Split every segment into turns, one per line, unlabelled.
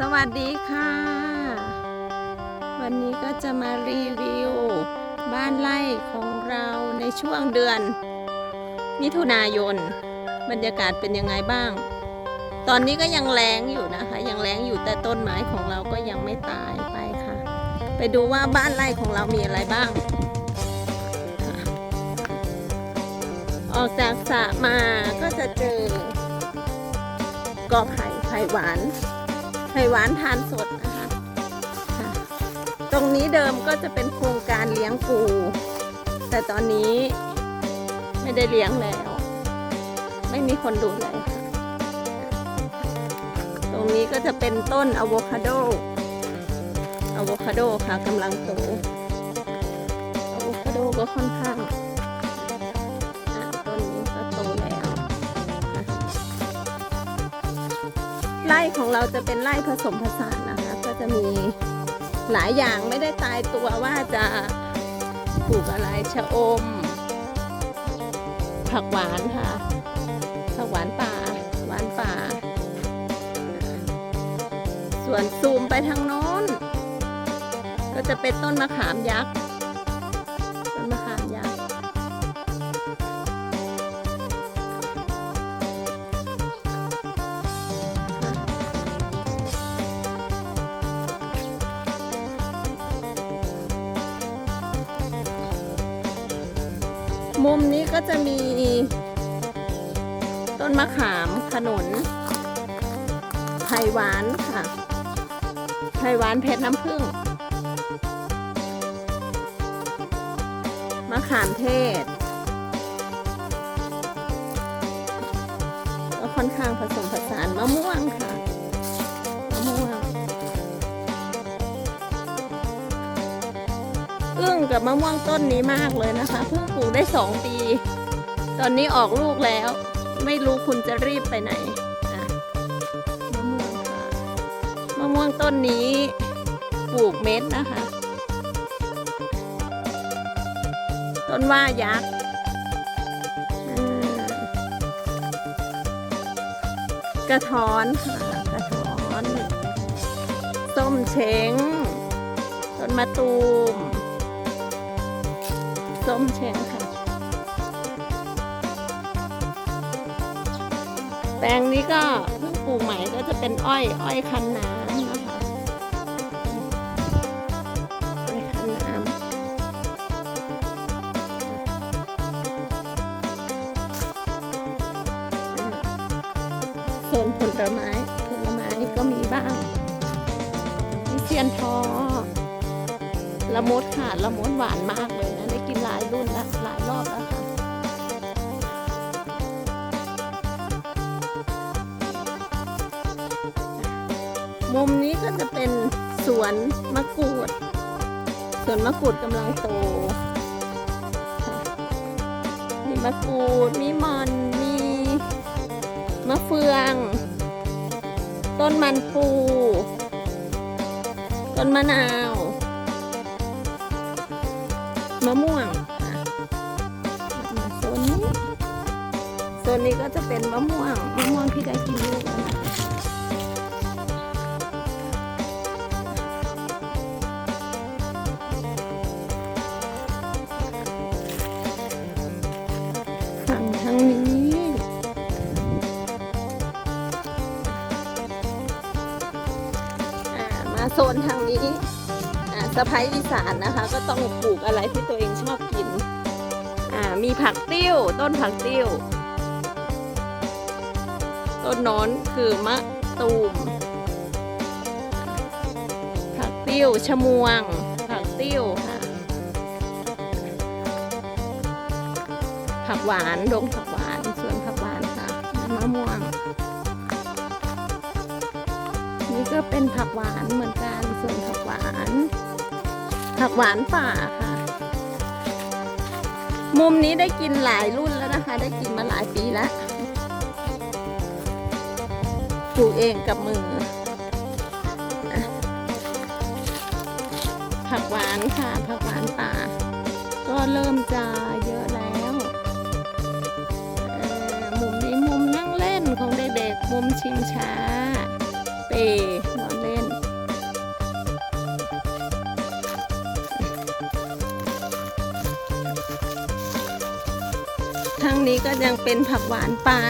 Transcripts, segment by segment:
สวัสดีค่ะ วันนี้ก็จะมารีวิว บ้านไร่ของเราในช่วงเดือน มิถุนายน บรรยากาศเป็นยังไงบ้าง ตอนนี้ก็ยังแรงอยู่นะคะ ยังแรงอยู่แต่ต้นไม้ของเราก็ยังไม่ตายไปค่ะ ไปดูว่าบ้านไร่ของเรามีอะไรบ้าง ออกจากสระมาก็จะเจอกอไผ่ไผ่หวาน ไผ่หวานทานสดนะคะค่ะตรงนี้เดิมก็จะเป็นโครงการเลี้ยงปู แต่ตอนนี้ไม่ได้เลี้ยงแล้ว ไม่มีคนดูแลค่ะ ตรงนี้ก็จะเป็นต้นอะโวคาโดอะโวคาโดค่ะกำลังโตอะโวคาโดก็ค่อนข้าง ไร่ของเราจะเป็นไร่ผสมผสานนะคะ ก็จะมีหลายอย่างไม่ได้ตายตัวว่าจะปลูกอะไรชะอม ผักหวานค่ะ ผักหวานป่า หวานป่า ส่วนซูมไปทางโน้น ก็จะเป็นต้นมะขามยักษ์ มุมนี้ก็จะมี ต้นมะขามขนุนไผ่หวานค่ะไผ่หวานเพชรน้ำผึ้งมะขามเทศ ก็ค่อนข้างผสมผสานมะม่วงค่ะ อึ้งกับมะม่วงต้นนี้มากเลยนะคะเพิ่งปลูกได้สองปี ตอนนี้ออกลูกแล้ว ไม่รู้คุณจะรีบไปไหนอะมะม่วงค่ะมะม่วงต้นนี้ปลูกเม็ดนะคะ ต้นว่ายักษ์กระท้อนค่ะกระท้อนส้มเช้งต้นมะตูม ส้มเช้งค่ะ แปลงนี้ก็เพิ่งปลูกใหม่ก็จะเป็นอ้อย อ้อยคันน้ำนะคะ อ้อยคันน้ำส่วนผลไม้ ผลไม้ก็มีบ้างมีเซียนทอละมุดค่ะละมุดหวานมากเลยายรุ่นละหลายรอบแล้วค่ะมุมนี้ก็จะเป็นสวนมะกรูด สวนมะกรูดกำลังโต มีมะกรูด มีมอน มีมะเฟือง ต้นมันปู ต้นมะนาว มะม่วงค่ะมาโซนนี้โซนนี้ก็จะเป็นมะม่วงมะม่วงที่ได้กินลูกแล้วฝั่งทางนี้อ่ามาโซนทางนี้ สะพ้ายอีสานนะคะ ก็ต้องปลูกอะไรที่ตัวเองชอบกิน อ่ามีผักติ้ว ต้นผักติ้ว ต้นน้นคือมะตูม ผักติ้วชะมวง ผักติ้วค่ะผักหวานดงผักหวานสวนผักหวานค่ะมะม่วง นี่ก็เป็นผักหวานเหมือนกันสวนผักหวาน ผักหวานป่าค่ะ มุมนี้ได้กินหลายรุ่นแล้วนะคะ ได้กินมาหลายปีแล้วปลูกเองกับมือ ผักหวานค่ะ ผักหวานป่า ก็เริ่มจะเยอะแล้วมุมนี้มุมนั่งเล่นของเด็กๆมุมชิงช้า เป้งนี้ก็ยังเป็นผักหวานป่า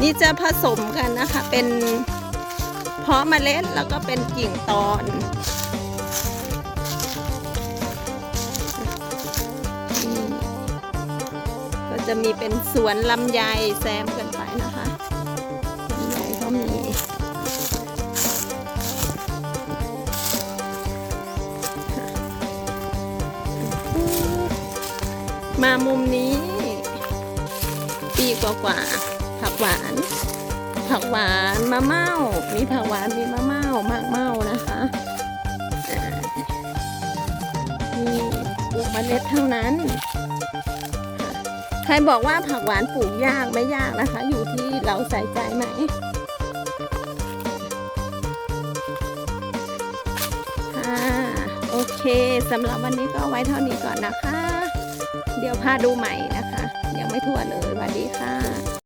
นี่จะผสมกันนะคะ เป็นเพาะเมล็ดแล้วก็เป็นกิ่งตอนก็จะมีเป็นสวนลำไยแซมกันไปนะคะ มามุมนี้ ปีกว่าๆผักหวาน ผักหวานมะเม่ามีผักหวานมีมะเม่ามากเม่านะคะอ่านี่ปลูกเมล็ดเท่านั้น ใครบอกว่าผักหวานปลูกยากไม่ยากนะคะ อยู่ที่เราใส่ใจไหมโอเคสำหรับวันนี้ก็ไว้เท่านี้ก่อนนะคะ เดี๋ยวพาดูใหม่นะคะ ยังไม่ทั่วเลยสวัสดีค่ะ